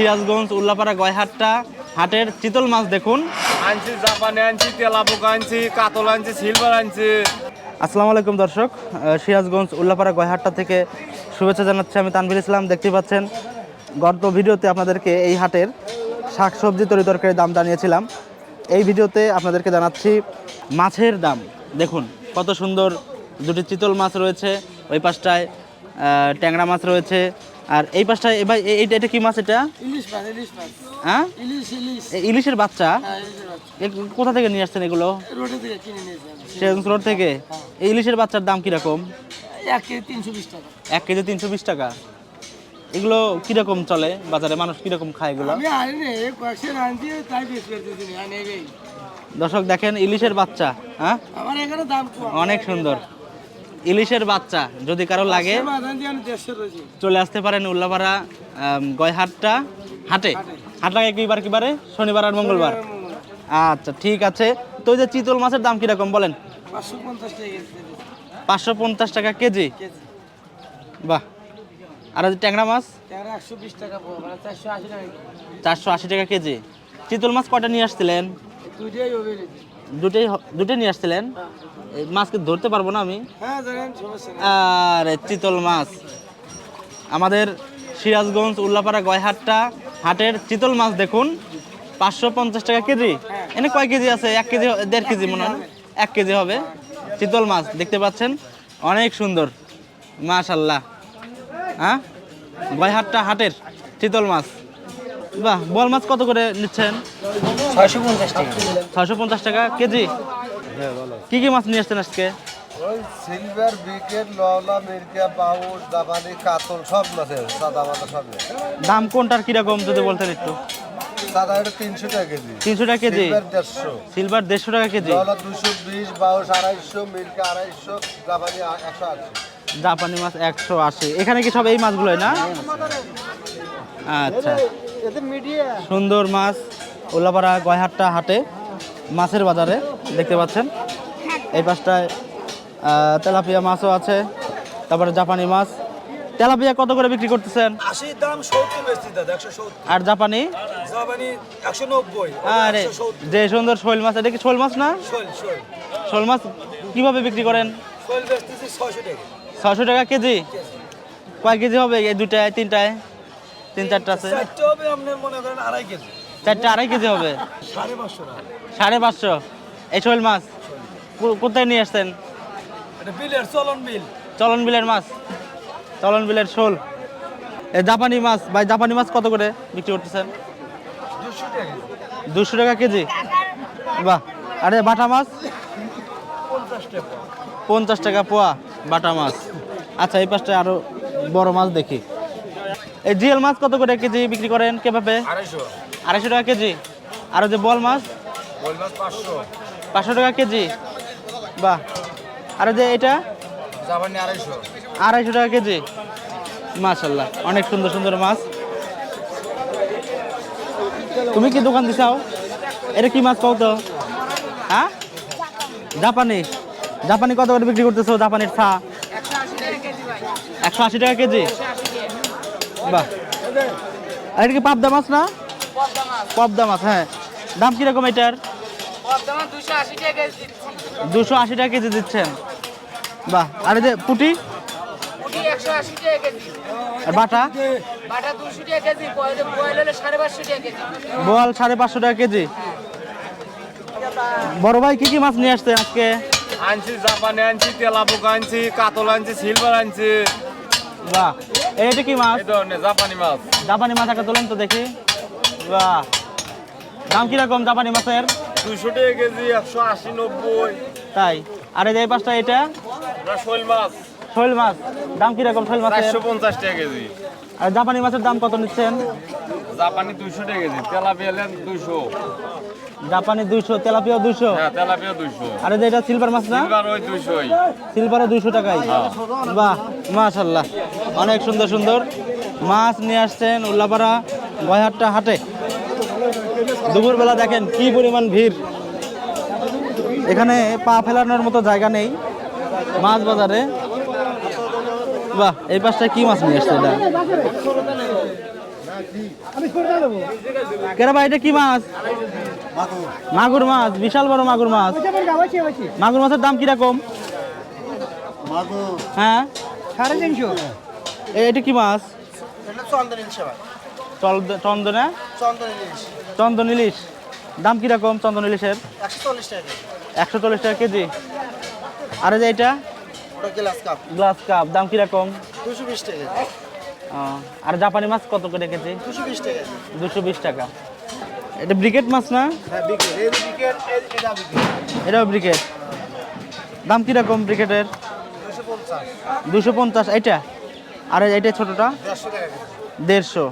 সিরাজগঞ্জ উল্লাপাড়া গয়হাটটা হাটের চিতল মাছ দেখুন। আনছি জাপানি আনছি তেলাপোকা আনছি কাতল আনছি সিলভার আনছি। আসসালামু আলাইকুম দর্শক সিরাজগঞ্জ উল্লাপাড়া গয়হাটটা থেকে শুভেচ্ছা জানাচ্ছি আমি তানভীর ইসলাম দেখতে পাচ্ছেন গত ভিডিওতে আপনাদেরকে এই হাটের শাকসবজি তরি তরকারির দাম জানিয়েছিলাম। এই ভিডিওতে আপনাদেরকে জানাচ্ছি মাছের দাম দেখুন কত সুন্দর দুটি চিতল মাছ রয়েছে ওই পাশটায় ট্যাংরা মাছ রয়েছে আর এই পাশটায় এবার এ- এইটা এটা কি মাছ এটা? ইলিশ মাছ ইলিশ মাছ। হ্যাঁ? ইলিশ ইলিশ। ইলিশের বাচ্চা? হ্যাঁ ইলিশের বাচ্চা। কোথা থেকে নিয়ে আসছেন এগুলো? রোডে থেকে কিনে সিরাজগঞ্জ রোড থেকে? এই ইলিশের বাচ্চার দাম কীরকম? এক কেজি তিনশো বিশ টাকা। এক কেজি তিনশো বিশ টাকা। এগুলো কীরকম চলে বাজারে? মানুষ কীরকম খায় এগুলো? দর্শক দেখেন ইলিশের বাচ্চা হ্যাঁ? আমার এখানে দাম অনেক সুন্দর। ইলিশের বাচ্চা যদি কারও লাগে চলে আসতে পারেন উল্লাপাড়া গয়হাটটা হাটে। হাট। লাগে কিবার কিবারে? শনিবার আর মঙ্গলবার? আচ্ছা ঠিক আছে। তো যে চিতল মাছের দাম কীরকম বলেন? পাঁচশো পঞ্চাশ টাকা কেজি। বাহ। আর ট্যাংরা মাছ? মানে চারশো আশি টাকা কেজি। চিতল মাছ কটা নিয়ে আসছিলেন? দুটোই দুটোই নিয়ে আসছিলেন? এই মাছকে ধরতে পারব না আমি? হ্যাঁ আর চিতল মাছ। আমাদের সিরাজগঞ্জ উল্লাপাড়া গয়হাটটা হাটের চিতল মাছ দেখুন। পাঁচশো পঞ্চাশ টাকা কেজি। এনে কয় কেজি আছে? এক কেজি দেড় কেজি মনে হয় এক কেজি হবে। চিতল মাছ দেখতে পাচ্ছেন? অনেক সুন্দর। মাশাল্লাহ। হ্যাঁ? গয়হাটটা হাটের চিতল মাছ। বাহ বল মাছ কত করে নিচ্ছেন? ছয়শো পঞ্চাশ টাকা। ছয়শো পঞ্চাশ টাকা কেজি? কি কি মাছ নিয়ে আসছেন আজকে? ওই সিলভার বিকেট লওলা মিরকা পাউস জাপানি কাতল সব মাছ সাদা মাথা সব দাম কোনটার কীরকম যদি বলতেন একটু? সাদা এটা তিনশো টাকা কেজি। তিনশো টাকা কেজি? সিলভার দেড়শো। সিলভার দেড়শো টাকা কেজি? লওলা দুশো বিশ বাউস আড়াইশো মিরকা আড়াইশো একশো আশি। জাপানি মাছ একশো আশি। এখানে কি সব এই মাছগুলোই না? আচ্ছা। সুন্দর মাছ। উল্লাপাড়া গয়হাট্টা হাটে মাছের বাজারে দেখতে পাচ্ছেন। এই পাশটায় তেলাপিয়া মাছও আছে তারপরে জাপানি মাছ। তেলাপিয়া কত করে বিক্রি করতেছেন? আর জাপানি? আরে যে সুন্দর শোল মাছ এটা কি শোল মাছ না? শোল মাছ কীভাবে বিক্রি করেন? ছশো টাকা। কেজি? কয় কেজি হবে এই দুটায় তিনটায়? তিন চারটা আছে মনে করেন আড়াই কেজি। চারটে আড়াই কেজি হবে। সাড়ে পাঁচশো এই শোল মাছ। কোথায় নিয়ে আসছেন? বিলের চলন বিল। চলন বিলের মাছ। চলন বিলের শোল। জাপানি মাছ ভাই জাপানি মাছ কত করে বিক্রি করতেছেন? দুশো টাকা কেজি। বাহ। আরে বাটা মাছ? পঞ্চাশ টাকা পোয়া। বাটা মাছ। আচ্ছা এই পাশটায় আরও বড় মাছ দেখি। এই জিএল মাছ কত করে কেজি বিক্রি করেন কেভাবে? আড়াইশো। আড়াইশো টাকা কেজি। আর যে বল মাছ? পাঁচশো। টাকা কেজি। বাহ। আর যে এটা? আড়াইশো। আড়াইশো টাকা কেজি। মাশাল্লাহ অনেক সুন্দর সুন্দর মাছ। তুমি কি দোকান দিছাও এটা কি মাছ পাও তো হ্যাঁ? জাপানি। জাপানি কত করে বিক্রি করতেছো জাপানির ছা একশো আশি টাকা কেজি। বাহ। আর এটা কি পাবদা মাছ না? পাবদা মাছ। হ্যাঁ। দাম কীরকম এটার? দুশো আশি টাকা কেজি দিচ্ছেন। বাহ আর এই যে পুটি? একশো আশি টাকা কেজি। আর বাটা? বাটা দুশো টাকা কেজি বয়েল বয়েল হলে সাড়ে পাঁচশো টাকা কেজি। বড় ভাই কি কি মাছ নিয়ে আসছে আজকে? আনছি জাপানি আনছি তেলাপোকা আনছি কাতল আনছি সিলভার আনছি। বাহ এইটা কি মাছ? এই জাপানি মাছ। জাপানি মাছ একটা তোলেন তো দেখি। বাহ। দাম কীরকম জাপানি মাছের? দুশো টাকা কেজি একশো আশি নব্বই। তাই। আর এই যে পাঁচটা এটা? শোল মাছ। শৈল মাছ। দাম কীরকম শৈল মাছের? চারশো পঞ্চাশ টাকা কেজি। আর জাপানি মাছের দাম কত নিচ্ছেন? জাপানি দুইশো টাকা কেজি তেলাপিয়া দুইশো। জাপানি দুইশো তেলাপিয়া দুইশো? হ্যাঁ তেলাপিয়া দুইশো। আর যে এটা সিলভার মাছ না? সিলভার ওই দুইশোই। সিলভারও দুইশো টাকাই। বাহ মাশাল্লাহ অনেক সুন্দর সুন্দর। মাছ নিয়ে আসছেন উল্লাপাড়া। গয়হাট্টা হাটে। দুপুরবেলা দেখেন কি পরিমাণ ভিড়। এখানে পা ফেলানোর মতো জায়গা নেই। মাছ বাজারে। বাহ এই পাশটায় কি মাছ নিয়ে আসছে এটা? কেরা ভাই এটা কি মাছ? মাগুর মাছ বিশাল বড় মাগুর মাছ। মাগুর মাছের দাম কীরকম? হ্যাঁ। সাড়ে তিনশো। এটা কি মাছ? চন্দন? চন্দন ইলিশ। দাম কীরকম চন্দন ইলিশের? একশো চল্লিশ টাকা কেজি। আর যে এটা গ্লাস কাপ। দাম কীরকম? দুশো বিশ টাকা আর জাপানি মাছ কত করে কেজি? দুশো বিশ টাকা দুশো বিশ টাকা। এটা ব্রিকেট মাছ না? হ্যাঁ এটা এটাও ব্রিকেট দাম কীরকম ব্রিকেটের? দুশো পঞ্চাশ। এইটা? আর এইটা ছোটটা? দেড়শো।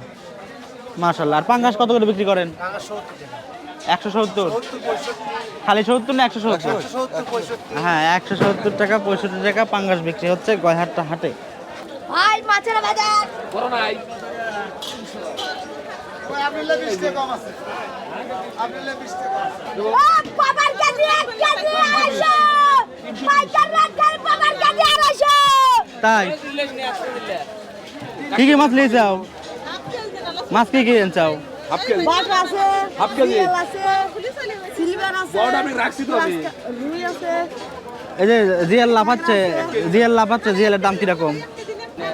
মাশাল্লাহ আর পাঙ্গাস কত করে বিক্রি করেন? একশো সত্তর? খালি সত্তর না একশো সত্তর? হ্যাঁ একশো সত্তর টাকা পঁয়ষট্টি টাকা পাঙ্গাস বিক্রি হচ্ছে গয়হাট্টা হাটে। ভাই মাছের বাজার। আপনি বিশ টাকা কম আছে। আপনি বিশ টাকা কম আছে। ও বাবার কেজি এক কেজি আড়াইশো। পাইকার রাখার বাবার কেজি আড়াইশো। তাই? কি কি মাছ নিয়ে যাও? মাছ কি কি চাও বাট আছে হাফ কেজি। আছে সিলভার আছে বড় আমি রাখছি তো আমি। রুই আছে। এই যে জিয়াল লাফাচ্ছে জিয়াল লাফাচ্ছে জিয়ালের দাম কীরকম?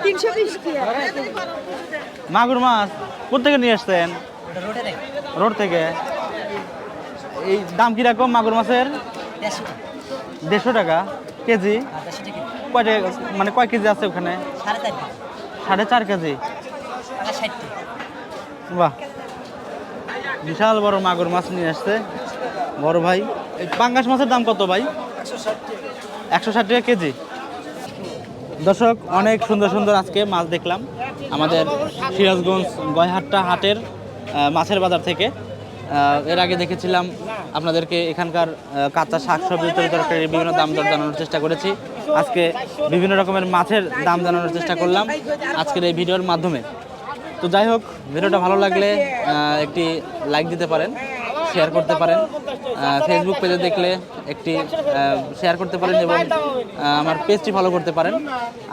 তিনশো বিশ টাকা মাগুর মাছ কোথেকে নিয়ে আসছেন? রোড থেকে। এই দাম কীরকম মাগুর মাছের? দেড়শো টাকা। কেজি? কয়টা মানে কয় কেজি আছে ওখানে? সাড়ে চার কেজি। বাহ। বিশাল বড় মাগুর মাছ নিয়ে আসছে। বড় ভাই। এই পাঙ্গাস মাছের দাম কত ভাই? একশো ষাট টাকা কেজি। দর্শক, অনেক সুন্দর সুন্দর আজকে মাছ দেখলাম আমাদের সিরাজগঞ্জ গয়হাট্টা হাটের মাছের বাজার থেকে। এর আগে দেখেছিলাম আপনাদেরকে এখানকার কাঁচা শাকসবজি তরি তরকারির বিভিন্ন দাম দর জানানোর চেষ্টা করেছি। আজকে বিভিন্ন রকমের মাছের দাম জানানোর চেষ্টা করলাম আজকের এই ভিডিওর মাধ্যমে। তো যাই হোক, ভিডিওটা ভালো লাগলে একটি লাইক দিতে পারেন শেয়ার করতে পারেন। ফেসবুক পেজে দেখলে একটি শেয়ার করতে পারেন এবং আমার পেজটি ফলো করতে পারেন।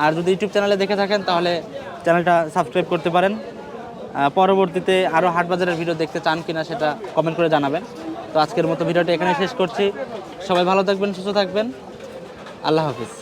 আর যদি ইউটিউব চ্যানেলে দেখে থাকেন, তাহলে চ্যানেলটা সাবস্ক্রাইব করতে পারেন। পরবর্তীতে আরও হাট বাজারের ভিডিও দেখতে চান কিনা সেটা কমেন্ট করে জানাবেন। তো আজকের মতো ভিডিওটা এখানে শেষ করছি। সবাই ভালো থাকবেন, সুস্থ থাকবেন। আল্লাহ হাফিজ।